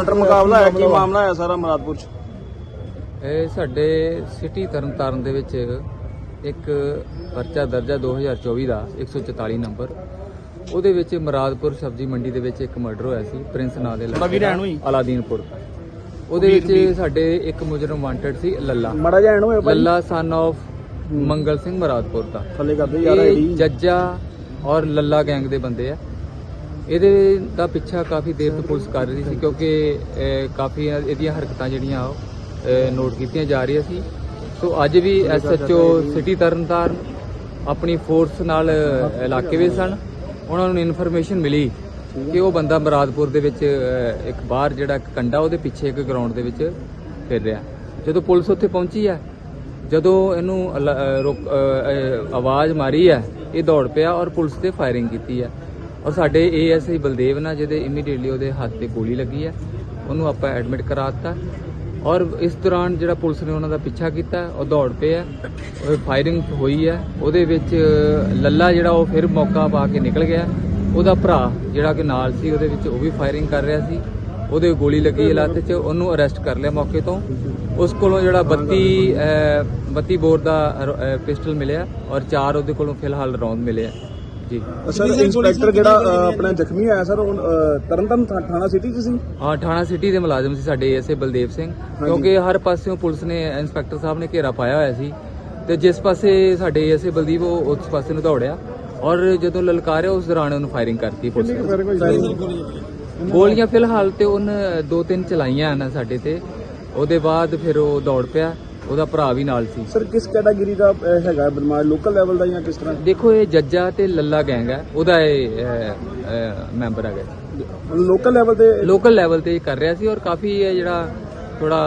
Counter ਮੁਕਾਬਲਾ ਹੈ ਕੀ ਮਾਮਲਾ ਹੈ ਸਾਰਾ ਮਰਾਦਪੁਰ ਚ? ਇਹ ਸਾਡੇ ਸਿਟੀ ਤਰਨਤਾਰਨ ਦੇ ਵਿੱਚ ਇੱਕ ਪਰਚਾ ਦਰਜਾ 2024 ਦਾ 144 ਨੰਬਰ। ਉਹਦੇ ਵਿੱਚ ਮਰਾਦਪੁਰ ਸਬਜ਼ੀ ਮੰਡੀ ਦੇ ਵਿੱਚ ਇੱਕ ਮਰਡਰ ਹੋਇਆ ਸੀ ਪ੍ਰਿੰਸ ਨਾਂ ਦੇ? ਅਲਾਦੀਨਪੁਰ। ਉਹਦੇ ਵਿੱਚ ਸਾਡੇ ਇੱਕ ਮੁਜਰਮ ਵਾਂਟਡ ਸੀ ਲੱਲਾ। ਮੜਾ ਜਾਣ ਹੋਏ ਭਾਈ ਲੱਲਾ ਸਨ of ਮੰਗਲ ਸਿੰਘ ਮਰਾਦਪੁਰ ਦਾ। ਥੱਲੇ ਕਰਦੇ ਯਾਰ ਇਹ ਆਈਡੀ। ਜੱਜਾ ਔਰ ਲੱਲਾ ਗੈਂਗ ਦੇ ਬੰਦੇ ਆ। ਇਹਦੇ ਦਾ ਪਿੱਛਾ ਕਾਫੀ ਦੇਰ ਤੋਂ ਪੁਲਿਸ ਕਰ ਰਹੀ ਸੀ, ਕਿਉਂਕਿ ਕਾਫੀ ਇਹਦੀਆਂ ਹਰਕਤਾਂ ਜਿਹੜੀਆਂ ਉਹ ਨੋਟ ਕੀਤੀਆਂ ਜਾ ਰਹੀਆਂ ਸੀ। ਸੋ ਅੱਜ ਵੀ ਐਸਐਚਓ ਸਿਟੀ ਤਰਨਤਾਰਨ ਆਪਣੀ ਫੋਰਸ ਨਾਲ ਇਲਾਕੇ ਵਿੱਚ ਸਨ। ਉਹਨਾਂ ਨੂੰ ਇਨਫੋਰਮੇਸ਼ਨ ਮਿਲੀ ਕਿ ਉਹ ਬੰਦਾ ਮਰਾਦਪੁਰ ਦੇ ਵਿੱਚ ਇੱਕ ਬਾਹਰ ਜਿਹੜਾ ਇੱਕ ਕੰਡਾ ਉਹਦੇ ਪਿੱਛੇ ਇੱਕ ਗਰਾਊਂਡ ਦੇ ਵਿੱਚ ਫਿਰ ਰਿਹਾ। ਜਦੋਂ ਪੁਲਿਸ ਉੱਥੇ ਪਹੁੰਚੀ ਹੈ, ਜਦੋਂ ਇਹਨੂੰ ਅਲ- ਅਹ ਆਵਾਜ਼ ਮਾਰੀ ਹੈ, ਇਹ ਦੌੜ ਪਿਆ ਔਰ ਪੁਲਿਸ ਤੇ ਫਾਇਰਿੰਗ ਕੀਤੀ ਹੈ। ਔਰ ਸਾਡੇ ਏਐਸਆਈ ਬਲਦੇਵ ਨਾਲ ਜਿਹਦੇ ਇਮੀਡੀਏਟਲੀ ਉਹਦੇ ਹੱਥ ਤੇ ਗੋਲੀ ਲੱਗੀ ਹੈ ਉਹਨੂੰ ਆਪਾਂ ਐਡਮਿਟ ਕਰਾ ਦਿੱਤਾ ਔਰ ਇਸ ਦੌਰਾਨ ਜਿਹੜਾ ਪੁਲਿਸ ਨੇ ਉਹਨਾਂ ਦਾ ਪਿੱਛਾ ਕੀਤਾ ਉਹ ਦੌੜ ਪਿਆ ਉਹ ਫਾਇਰਿੰਗ ਹੋਈ ਹੈ ਉਹਦੇ ਵਿੱਚ ਲੱਲਾ ਜਿਹੜਾ ਉਹ ਫਿਰ ਮੌਕਾ ਪਾ ਕੇ ਨਿਕਲ ਗਿਆ। ਉਹਦਾ ਭਰਾ ਜਿਹੜਾ ਕਿ ਨਾਲ ਸੀ ਉਹਦੇ ਵਿੱਚ ਉਹ ਵੀ ਫਾਇਰਿੰਗ ਕਰ ਰਿਹਾ ਸੀ। ਉਹਦੇ ਗੋਲੀ ਲੱਗੀ ਹੈ ਲੱਤ 'ਚ ਉਹਨੂੰ ਅਰੈਸਟ ਕਰ ਲਿਆ ਮੌਕੇ ਤੋਂ। ਉਸ ਕੋਲੋਂ ਜਿਹੜਾ 32 ਅਹ, 32 ਬੋਰ ਦਾ ਪਿਸਟਲ ਮਿਲਿਆ ਔਰ ਚਾਰ ਉਹਦੇ ਕੋਲੋਂ ਫਿਲਹਾਲ ਰੌਂਦ ਮਿਲਿਆ ਜੀ। ਸਰ ਇੰਸਪੈਕਟਰ ਜਿਹੜਾ ਆਪਣਾ ਜ਼ਖਮੀ ਹੋਇਆ ਸਰ ਤਰਨਤਾਰਨ ਥਾ- ਥਾਣਾ ਸਿਟੀ ਚ ਸੀ? ਹਾਂ ਥਾਣਾ ਸਿਟੀ ਦੇ ਮੁਲਾਜ਼ਮ ਸੀ ਸਾਡੇ ਐਸਏ ਬਲਦੇਵ ਸਿੰਘ। ਕਿਉਂਕਿ ਹਰ ਪਾਸਿਓਂ ਪੁਲਿਸ ਨੇ ਇੰਸਪੈਕਟਰ ਸਾਹਿਬ ਨੇ ਘੇਰਾ ਪਾਇਆ ਹੋਇਆ ਸੀ। ਤੇ ਜਿਸ ਪਾਸੇ ਸਾਡੇ ਐਸਏ ਬਲਦੀਪ ਉਹ ਉਸ ਪਾਸੇ ਨੂੰ ਦੌੜਿਆ। ਔਰ ਜਦੋਂ ਲਲਕਾਰਿਆ ਉਸ ਦੌਰਾਨ ਉਹਨੂੰ ਫਾਇਰਿੰਗ ਕਰਤੀ ਪੁਲਿਸ ਨੇ ਗੋਲੀਆਂ ਫਿਲਹਾਲ ਤੇ ਉਹਨ ਦੋ ਤਿੰਨ ਚਲਾਈਆਂ ਹਨ ਸਾਡੇ ਤੇ। ਉਹਦੇ ਬਾਅਦ ਫਿਰ ਉਹ ਦੌੜ ਪਿਆ। ਉਹਦਾ ਭਰਾ ਵੀ ਨਾਲ ਸੀ। ਸਰ ਕਿਸ ਕੈਟਾਗਰੀ ਦਾ ਹੈਗਾ ਬਦਮਾਸ਼? ਲੋਕਲ ਲੈਵਲ ਦਾ ਜਾਂ ਕਿਸ ਤਰ੍ਹਾਂ? ਦੇਖੋ ਇਹ ਜੱਜਾ ਤੇ ਲੱਲਾ ਗੈਂਗ ਹੈ। ਉਹਦਾ ਇਹ ਮੈਂਬਰ ਹੈਗਾ ਲੋਕਲ ਲੈਵਲ ਤੇ ਲੋਕਲ ਲੈਵਲ ਤੇ ਇਹ ਕਰ ਰਿਹਾ ਸੀ ਔਰ ਕਾਫੀ ਇਹ ਜਿਹੜਾ ਥੋੜਾ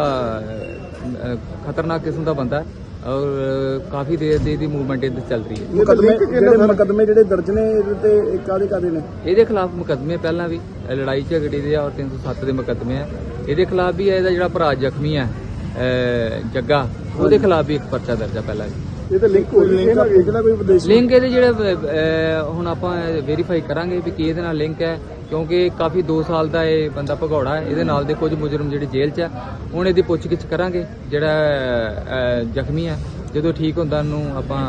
ਖਤਰਨਾਕ ਕਿਸਮ ਦਾ ਬੰਦਾ ਹੈ। ਔਰ ਅਹ, ਕਾਫੀ ਦੇਰ ਦੀ ਇਹਦੀ ਮੂਵਮੈਂਟ ਇਹਦੇ ਚੱਲ ਰਹੀ ਹੈ। ਮੁਕਦਮੇ ਜਿਹੜੇ ਮੁਕਦਮੇ ਜਿਹੜੇ ਦਰਜ ਨੇ ਇਹਦੇ ਤੇ ਕਾਦੇ ਕਾਦੇ ਨੇ? ਇਹਦੇ ਖਿਲਾਫ ਮੁਕੱਦਮੇ ਪਹਿਲਾਂ ਵੀ ਲੜਾਈ ਝਗੜੇ ਦੇ ਆ ਔਰ 307 ਦੇ ਮੁਕੱਦਮੇ ਆ। ਇਹਦੇ ਖਿਲਾਫ ਵੀ ਹੈ ਇਹਦਾ ਜਿਹੜਾ ਭਰਾ ਜ਼ਖਮੀ ਹੈ ਜੱਗਾ ਉਹਦੇ ਖਿਲਾਫ ਵੀ ਇੱਕ ਪਰਚਾ ਦਰਜ ਆ ਪਹਿਲਾਂ ਇਹ ਤਾਂ ਲਿੰਕ ਹੋ ਲਿੰਕ ਪਿਛਲਾ ਕੋਈ ਵਿਦੇਸ਼ੀ। ਲਿੰਕ ਇਹਦੇ ਜਿਹੜੇ ਅਹ, ਹੁਣ ਆਪਾਂ ਵੈਰੀਫਾਈ ਕਰਾਂਗੇ ਵੀ ਕੀ ਇਹਦੇ ਨਾਲ ਲਿੰਕ ਹੈ ਕਿਉਂਕਿ ਕਾਫੀ 2 ਸਾਲ ਦਾ ਇਹ ਬੰਦਾ ਭਗੌੜਾ ਹੈ ਇਹਦੇ ਨਾਲ ਦੇ ਕੁਝ ਮੁਜਰਮ ਜਿਹੜੇ ਜੇਲ੍ਹ 'ਚ ਆ ਹੁਣ ਇਹਦੀ ਪੁੱਛਗਿੱਛ ਕਰਾਂਗੇ ਜਿਹੜਾ ਅਹ, ਜ਼ਖਮੀ ਹੈ। ਜਦੋਂ ਠੀਕ ਹੁੰਦਾ ਉਹਨੂੰ ਆਪਾਂ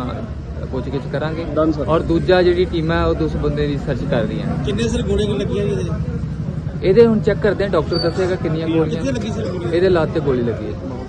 ਪੁੱਛਗਿੱਛ ਕਰਾਂਗੇ। Done, sir. ਔਰ ਦੂਜਾ ਜਿਹੜੀ ਟੀਮ ਹੈ ਉਹ ਉਸ ਬੰਦੇ ਦੀ ਸਰਚ ਕਰ ਰਹੀ ਹੈ ਕਿੰਨੇ ਸਰ ਗੋਲੀਆਂ ਲੱਗੀਆਂ ਇਹਦੇ? ਇਹਦੇ ਹੁਣ ਚੈੱਕ ਕਰਦੇ ਆ ਡਾਕਟਰ ਦੱਸੇਗਾ ਕਿੰਨੀਆਂ ਗੋਲੀਆਂ ਇਹਦੇ ਲੱਤ ਤੇ ਗੋਲੀ ਲੱਗੀ ਹੈ।